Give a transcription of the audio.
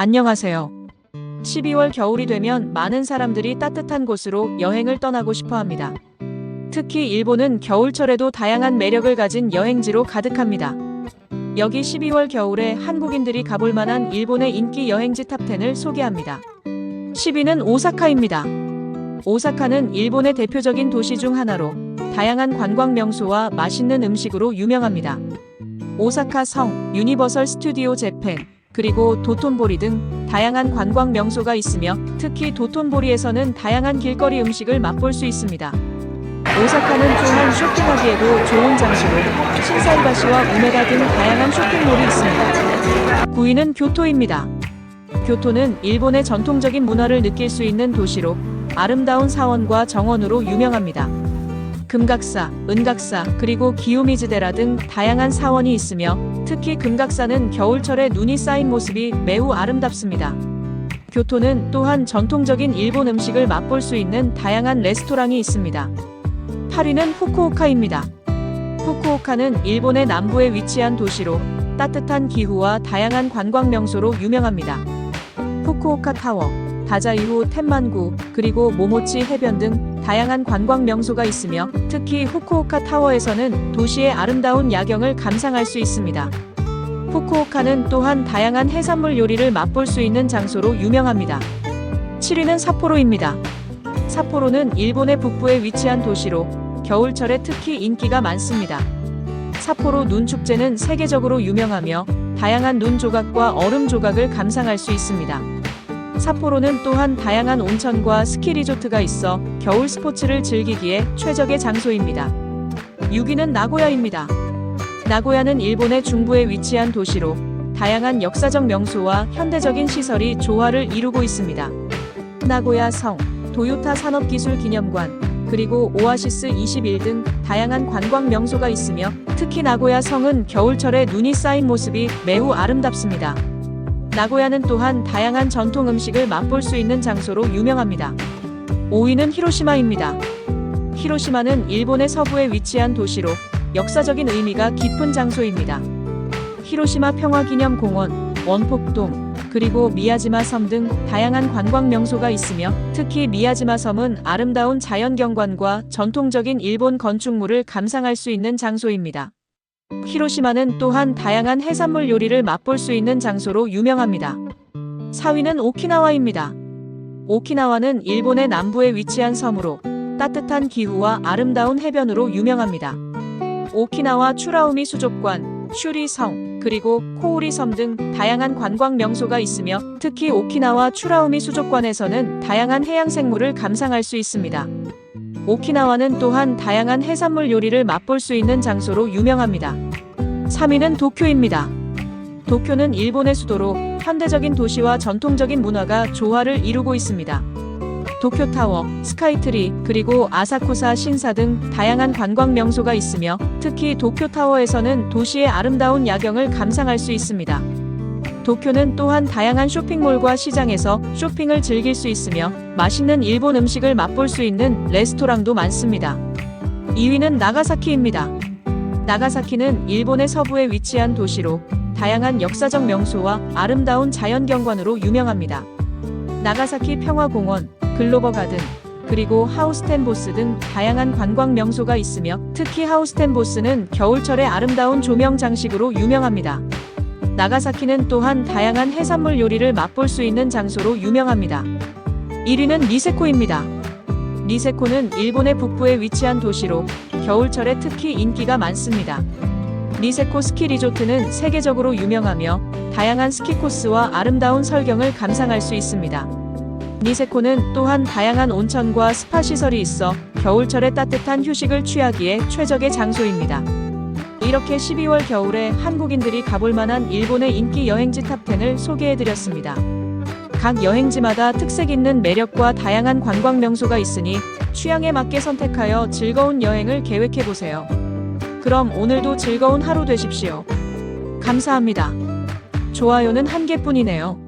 안녕하세요. 12월 겨울이 되면 많은 사람들이 따뜻한 곳으로 여행을 떠나고 싶어 합니다. 특히 일본은 겨울철에도 다양한 매력을 가진 여행지로 가득합니다. 여기 12월 겨울에 한국인들이 가볼 만한 일본의 인기 여행지 탑10을 소개합니다. 10위는 오사카입니다. 오사카는 일본의 대표적인 도시 중 하나로 다양한 관광 명소와 맛있는 음식으로 유명합니다. 오사카 성, 유니버설 스튜디오 재팬, 그리고 도톤보리 등 다양한 관광 명소가 있으며 특히 도톤보리에서는 다양한 길거리 음식을 맛볼 수 있습니다. 오사카는 또한 쇼핑하기에도 좋은 장소로 신사이바시와 우메다 등 다양한 쇼핑몰이 있습니다. 9위는 교토입니다. 교토는 일본의 전통적인 문화를 느낄 수 있는 도시로 아름다운 사원과 정원으로 유명합니다. 금각사, 은각사, 그리고 기요미즈데라 등 다양한 사원이 있으며 특히 금각사는 겨울철에 눈이 쌓인 모습이 매우 아름답습니다. 교토는 또한 전통적인 일본 음식을 맛볼 수 있는 다양한 레스토랑이 있습니다. 8위는 후쿠오카입니다. 후쿠오카는 일본의 남부에 위치한 도시로 따뜻한 기후와 다양한 관광 명소로 유명합니다. 후쿠오카 타워, 다자이후 텐만구, 그리고 모모치 해변 등 다양한 관광 명소가 있으며 특히 후쿠오카 타워에서는 도시의 아름다운 야경을 감상할 수 있습니다. 후쿠오카는 또한 다양한 해산물 요리를 맛볼 수 있는 장소로 유명합니다. 7위는 삿포로입니다. 삿포로는 일본의 북부에 위치한 도시로 겨울철에 특히 인기가 많습니다. 삿포로 눈 축제는 세계적으로 유명하며 다양한 눈 조각과 얼음 조각을 감상할 수 있습니다. 삿포로는 또한 다양한 온천과 스키 리조트가 있어 겨울 스포츠를 즐기기에 최적의 장소입니다. 6위는 나고야입니다. 나고야는 일본의 중부에 위치한 도시로 다양한 역사적 명소와 현대적인 시설이 조화를 이루고 있습니다. 나고야 성, 도요타 산업기술기념관, 그리고 오아시스 21 등 다양한 관광 명소가 있으며 특히 나고야 성은 겨울철에 눈이 쌓인 모습이 매우 아름답습니다. 나고야는 또한 다양한 전통 음식을 맛볼 수 있는 장소로 유명합니다. 5위는 히로시마입니다. 히로시마는 일본의 서부에 위치한 도시로 역사적인 의미가 깊은 장소입니다. 히로시마 평화기념공원, 원폭동, 그리고 미야지마 섬 등 다양한 관광 명소가 있으며 특히 미야지마 섬은 아름다운 자연 경관과 전통적인 일본 건축물을 감상할 수 있는 장소입니다. 히로시마는 또한 다양한 해산물 요리를 맛볼 수 있는 장소로 유명합니다. 4위는 오키나와입니다. 오키나와는 일본의 남부에 위치한 섬으로 따뜻한 기후와 아름다운 해변으로 유명합니다. 오키나와 추라우미 수족관, 슈리성, 그리고 코우리 섬 등 다양한 관광 명소가 있으며 특히 오키나와 추라우미 수족관에서는 다양한 해양 생물을 감상할 수 있습니다. 오키나와는 또한 다양한 해산물 요리를 맛볼 수 있는 장소로 유명합니다. 3위는 도쿄입니다. 도쿄는 일본의 수도로 현대적인 도시와 전통적인 문화가 조화를 이루고 있습니다. 도쿄타워, 스카이트리, 그리고 아사쿠사 신사 등 다양한 관광 명소가 있으며 특히 도쿄타워에서는 도시의 아름다운 야경을 감상할 수 있습니다. 도쿄는 또한 다양한 쇼핑몰과 시장에서 쇼핑을 즐길 수 있으며 맛있는 일본 음식을 맛볼 수 있는 레스토랑도 많습니다. 2위는 나가사키입니다. 나가사키는 일본의 서부에 위치한 도시로 다양한 역사적 명소와 아름다운 자연 경관으로 유명합니다. 나가사키 평화공원, 글로버 가든, 그리고 하우스텐보스 등 다양한 관광 명소가 있으며 특히 하우스텐보스는 겨울철의 아름다운 조명 장식으로 유명합니다. 나가사키는 또한 다양한 해산물 요리를 맛볼 수 있는 장소로 유명합니다. 1위는 니세코입니다. 니세코는 일본의 북부에 위치한 도시로 겨울철에 특히 인기가 많습니다. 니세코 스키 리조트는 세계적으로 유명하며 다양한 스키 코스와 아름다운 설경을 감상할 수 있습니다. 니세코는 또한 다양한 온천과 스파 시설이 있어 겨울철에 따뜻한 휴식을 취하기에 최적의 장소입니다. 이렇게 12월 겨울에 한국인들이 가볼 만한 일본의 인기 여행지 탑10을 소개해드렸습니다. 각 여행지마다 특색 있는 매력과 다양한 관광 명소가 있으니 취향에 맞게 선택하여 즐거운 여행을 계획해보세요. 그럼 오늘도 즐거운 하루 되십시오. 감사합니다. 좋아요는 한 개뿐이네요.